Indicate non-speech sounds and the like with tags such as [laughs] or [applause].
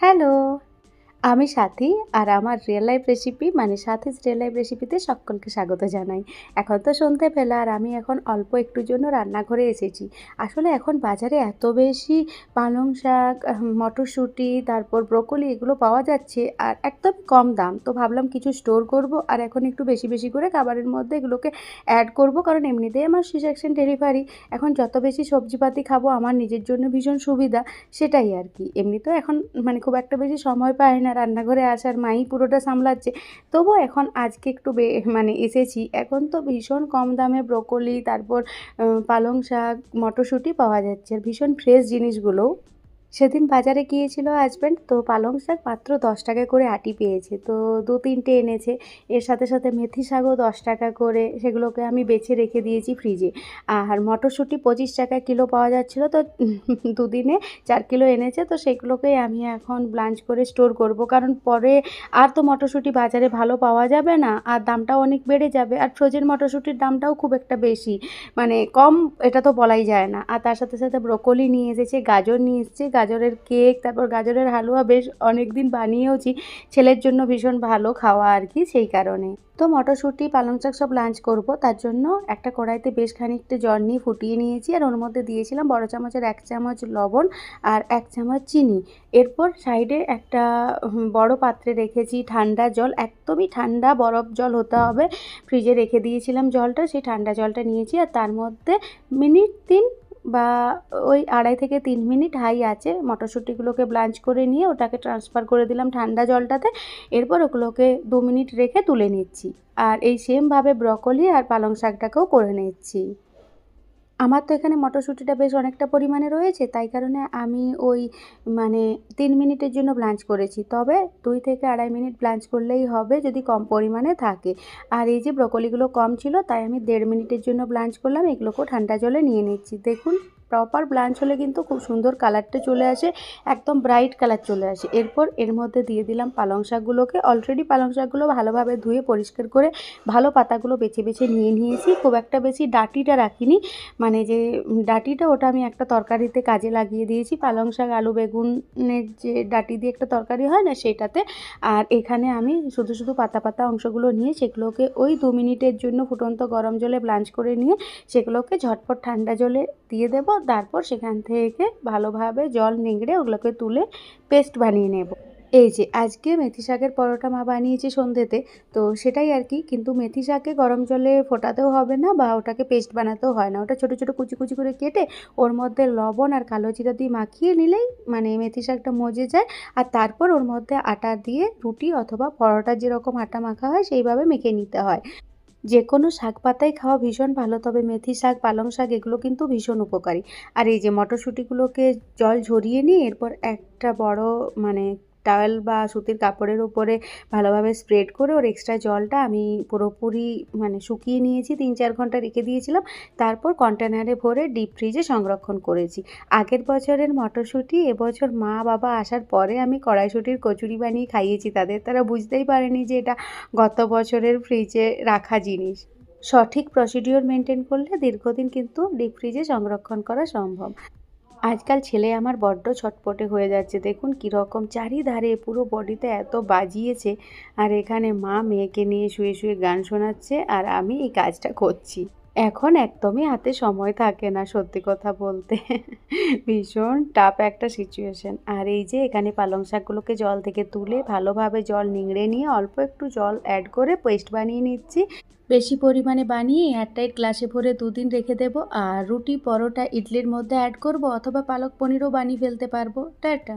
Hello আমি সাথী আর আমার real life recipe মানে সাথীস রিয়েল লাইফ রেসিপিতে সকলকে স্বাগত জানাই। এখন তো শুনতে পেলে আর আমি এখন অল্প একটু জন্য রান্নাঘরে এসেছি। আসলে এখন বাজারে এত বেশি পালং শাক মটরশুঁটি, তারপর ব্রোকলি এগুলো পাওয়া যাচ্ছে আর একদম কম দাম। তো ভাবলাম কিছু স্টোর করব আর এখন একটু বেশি বেশি করে খাবারের মধ্যে এগুলোকে অ্যাড করব কারণ এমনিতেই আমার সি সেকশন ডেলিভারি এখন যত বেশি সবজিপাতি খাব আমার নিজের জন্য ভীষণ সুবিধা, সেটাই আর কি। এমনিতেও এখন মানে খুব একটা বেশি সময় পাই না রান্নাঘরে আসার মাই পুরোটা সামলাচ্ছে। তবু এখন আজকে একটু মানে এসেছি। এখন তো ভীষণ কম দামে ব্রোকলি, তারপর পালং শাক, মটরশুঁটি পাওয়া যাচ্ছে। আর ভীষণ ফ্রেশ জিনিসগুলোও। সেদিন বাজারে গিয়েছিল হাজব্যান্ড তো পালং শাক মাত্র দশ টাকা করে আটি পেয়েছে, তো দু তিনটে এনেছে। এর সাথে সাথে মেথি শাকও দশ টাকা করে, সেগুলোকে আমি বেছে রেখে দিয়েছি ফ্রিজে আর মটরশুঁটি পঁচিশ টাকা কিলো পাওয়া যাচ্ছিল, তো [laughs] দুদিনে চার কিলো এনেছে, তো সেগুলোকেই আমি এখন ব্লাঞ্চ করে স্টোর করব। কারণ পরে আর তো মটরশুঁটি বাজারে ভালো পাওয়া যাবে না, আর দামটাও অনেক বেড়ে যাবে। আর ফ্রোজেন মটরশুঁটির দামটাও খুব একটা বেশি মানে কম, এটা তো বলাই যায় না। আর তার সাথে সাথে ব্রোকলি নিয়ে এসেছে, গাজর নিয়ে এসেছে গাজরের কেক, তারপর গাজরের হালুয়া বেশ অনেক দিন বানিয়েওছি। ছেলের জন্য ভীষণ ভালো খাওয়া আর কি সেই কারণে। তো মটরশুঁটি, পালং শাক সব লাঞ্চ করব। তার জন্য একটা কড়াইতে বেশ খানিকটা জল নিয়ে ফুটিয়ে নিয়েছি আর ওর মধ্যে দিয়েছিলাম বড় চামচের এক চামচ লবণ আর এক চামচ চিনি। এরপর সাইডে একটা বড় পাত্রে রেখেছি ঠান্ডা জল। একদমই ঠান্ডা বরফ জল হতে হবে। ফ্রিজে রেখে দিয়েছিলাম জলটা, সেই ঠান্ডা জলটা নিয়েছি আর তার মধ্যে মিনিট তিন বা ওই আড়াই থেকে তিন মিনিট হাই আছে। মটরশুঁটিগুলোকে ব্লাঞ্চ করে নিয়ে ওটাকে ট্রান্সফার করে দিলাম ঠান্ডা জলটাতে। এরপর ওগুলোকে দু মিনিট রেখে তুলে নিচ্ছি। আর এই সেমভাবে ব্রকলি আর পালং শাকটাকেও করে নিচ্ছি। আমার তো এখানে মটরশুঁটিটা বেশ অনেকটা পরিমাণে রয়েছে, তাই কারণে আমি ওই মানে তিন মিনিটের জন্য ব্লাঞ্চ করেছি। তবে দুই থেকে আড়াই মিনিট ব্লাঞ্চ করলেই হবে যদি কম পরিমাণে থাকে। আর এই যে ব্রকলিগুলো কম ছিল, তাই আমি দেড় মিনিটের জন্য ব্লাঞ্চ করলাম, এগুলোকেও ঠান্ডা জলে নিয়ে নিচ্ছি। দেখুন। প্রপার ব্লাঞ্চ হলে কিন্তু খুব সুন্দর কালারটা চলে আসে, একদম ব্রাইট কালার চলে আসে। এরপর এর মধ্যে দিয়ে দিলাম পালং শাকগুলোকে। অলরেডি পালং শাকগুলো ভালোভাবে ধুয়ে পরিষ্কার করে ভালো পাতাগুলো বেছে বেছে নিয়ে নিয়েছি। খুব একটা বেশি ডাটিটা রাখিনি। মানে যে ডাটিটা ওটা আমি একটা তরকারিতে কাজে লাগিয়ে দিয়েছি। পালং শাক, আলু বেগুনের যে ডাটি দিয়ে একটা তরকারি হয় না সেটাতে। আর এখানে আমি শুধু শুধু পাতা পাতা অংশগুলো নিয়ে সেগুলোকে ওই দু মিনিটের জন্য ফুটন্ত গরম জলে ব্লাঞ্চ করে নিয়ে সেগুলোকে ঝটপট ঠান্ডা জলে দিয়ে দেবো। তারপর সেখান থেকে ভালোভাবে জল নিংড়ে ওগুলোকে তুলে পেস্ট বানিয়ে নেব। এই যে, আজকে মেথি শাকের পরোটা মা বানিয়েছে সন্ধ্যেতে তো সেটাই আর কি, কিন্তু মেথি শাকে গরম জলে ফোটাতেও হবে না বা ওটাকে পেস্ট বানাতেও হয় না। ওটা ছোটো ছোটো কুচি কুচি করে কেটে ওর মধ্যে লবণ আর কালো জিরা দিয়ে মাখিয়ে নিলেই মানে মেথি শাকটা মজে যায়। আর তারপর ওর মধ্যে আটা দিয়ে রুটি অথবা পরোটা যেরকম আটা মাখা হয় সেইভাবে মেখে নিতে হয়। যে কোনো শাক পাতাই খাওয়া ভীষণ ভালো, তবে মেথি শাক, পালং শাক, এগুলো কিন্তু ভীষণ উপকারী। আর এই যে মটরশুঁটিগুলোকে জল ঝরিয়ে নিয়ে এরপর একটা বড় মানে টাওয়েল বা সুতির কাপড়ের উপরে ভালোভাবে স্প্রেড করে ওর এক্সট্রা জলটা আমি পুরোপুরি মানে শুকিয়ে নিয়েছি, তিন চার ঘণ্টা রেখে দিয়েছিলাম। তারপর কন্টেনারে ভরে ডিপ ফ্রিজে সংরক্ষণ করেছি। আগের বছরের মটরশুঁটি, এবছর মা বাবা আসার পরে আমি কড়াইশুঁটির কচুরি বানিয়ে খাইয়েছি। তাদের তারা বুঝতেই পারেনি যে এটা গত বছরের ফ্রিজে রাখা জিনিস। সঠিক প্রসিডিওর মেনটেন করলে দীর্ঘদিন কিন্তু ডিপ ফ্রিজে সংরক্ষণ করা সম্ভব। আজকাল ছেলে আমার বড্ড ছটপটে হয়ে যাচ্ছে। দেখুন কীরকম চারিধারে পুরো বডিতে এত বাজিয়েছে। আর এখানে মা মেয়েকে নিয়ে শুয়ে শুয়ে গান শোনাচ্ছে আর আমি এই কাজটা করছি। এখন একদমই হাতে সময় থাকে না সত্যি কথা বলতে। ভীষণ টাফ একটা সিচুয়েশন আর এই যে এখানে পালং শাকগুলোকে জল থেকে তুলে ভালোভাবে জল নিংড়ে নিয়ে অল্প একটু জল অ্যাড করে পেস্ট বানিয়ে নিচ্ছি। বেশি পরিমাণে বানিয়ে এয়ারটাইট গ্লাসে ভরে দুদিন রেখে দেব। আর রুটি, পরোটা, ইডলির মধ্যে অ্যাড করব অথবা পালক পনিরও বানিয়ে ফেলতে পারব। টাটা!